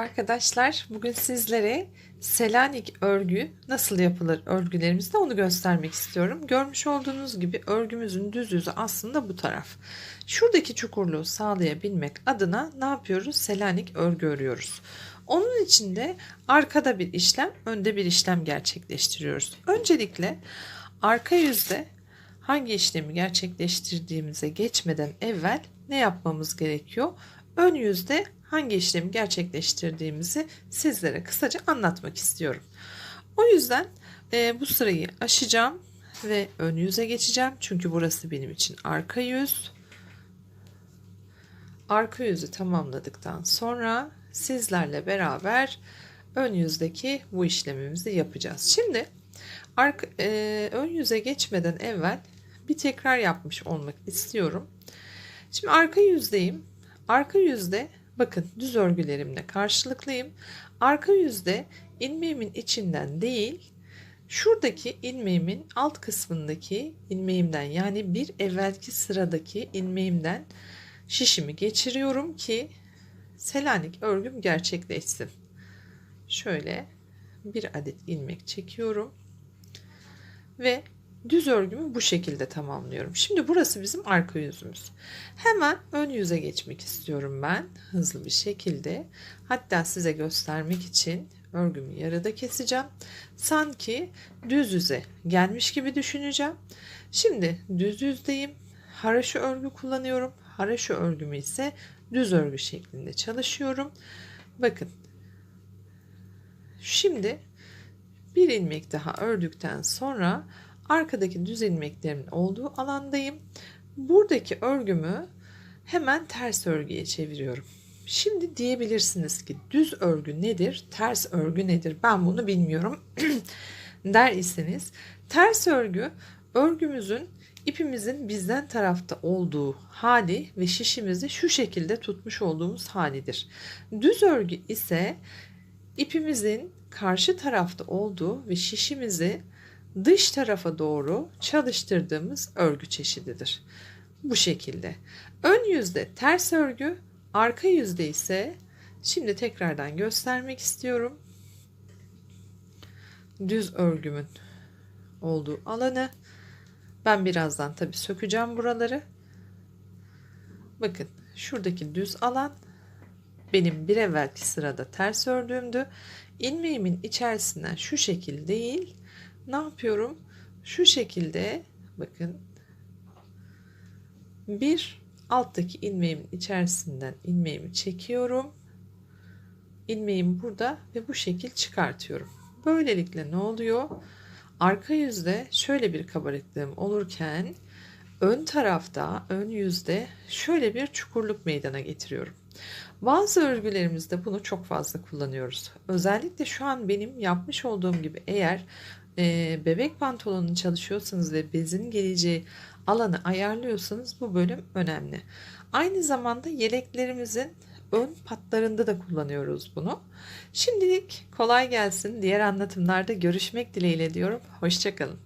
Arkadaşlar bugün sizlere Selanik örgü nasıl yapılır örgülerimizde onu göstermek istiyorum. Görmüş olduğunuz gibi örgümüzün düz yüzü aslında bu taraf. Şuradaki çukurluğu sağlayabilmek adına ne yapıyoruz? Selanik örgü örüyoruz. Onun için de arkada bir işlem, önde bir işlem gerçekleştiriyoruz. Öncelikle arka yüzde hangi işlemi gerçekleştirdiğimize geçmeden evvel ne yapmamız gerekiyor? Ön yüzde hangi işlemi gerçekleştirdiğimizi sizlere kısaca anlatmak istiyorum. O yüzden e, bu sırayı aşacağım ve ön yüze geçeceğim. Çünkü burası benim için arka yüz. Arka yüzü tamamladıktan sonra sizlerle beraber ön yüzdeki bu işlemimizi yapacağız. Şimdi arka, e, ön yüze geçmeden evvel bir tekrar yapmış olmak istiyorum. Şimdi arka yüzdeyim. Arka yüzde bakın düz örgülerimle karşılıklıyım. Arka yüzde ilmeğimin içinden değil şuradaki ilmeğimin alt kısmındaki ilmeğimden yani bir evvelki sıradaki ilmeğimden şişimi geçiriyorum ki Selanik örgüm gerçekleşsin. Şöyle bir adet ilmek çekiyorum ve düz örgümü bu şekilde tamamlıyorum. Şimdi burası bizim arka yüzümüz. Hemen ön yüze geçmek istiyorum ben hızlı bir şekilde. Hatta size göstermek için örgümü yarıda keseceğim. Sanki düz yüze gelmiş gibi düşüneceğim. Şimdi düz yüzdeyim. Haraşo örgü kullanıyorum. Haraşo örgümü ise düz örgü şeklinde çalışıyorum. Bakın. Şimdi bir ilmek daha ördükten sonra arkadaki düz ilmeklerimin olduğu alandayım. Buradaki örgümü hemen ters örgüye çeviriyorum. Şimdi diyebilirsiniz ki düz örgü nedir, ters örgü nedir? Ben bunu bilmiyorum der iseniz ters örgü örgümüzün ipimizin bizden tarafta olduğu hali ve şişimizi şu şekilde tutmuş olduğumuz halidir. Düz örgü ise ipimizin karşı tarafta olduğu ve şişimizi dış tarafa doğru çalıştırdığımız örgü çeşididir. Bu şekilde. Ön yüzde ters örgü, arka yüzde ise şimdi tekrardan göstermek istiyorum. Düz örgümün olduğu alanı. Ben birazdan tabi sökeceğim buraları. Bakın şuradaki düz alan benim bir evvelki sırada ters ördüğümdü. İlmeğimin içerisinden şu şekil değil, ne yapıyorum? Şu şekilde bakın bir alttaki ilmeğimin içerisinden ilmeğimi çekiyorum. İlmeğim burada ve bu şekil çıkartıyorum. Böylelikle ne oluyor? Arka yüzde şöyle bir kabarıklığım olurken ön tarafta, ön yüzde şöyle bir çukurluk meydana getiriyorum. Bazı örgülerimizde bunu çok fazla kullanıyoruz. Özellikle şu an benim yapmış olduğum gibi eğer e, bebek pantolonunu çalışıyorsanız ve bezin geleceği alanı ayarlıyorsanız bu bölüm önemli. Aynı zamanda yeleklerimizin ön patlarında da kullanıyoruz bunu. Şimdilik kolay gelsin. Diğer anlatımlarda görüşmek dileğiyle diyorum. Hoşçakalın.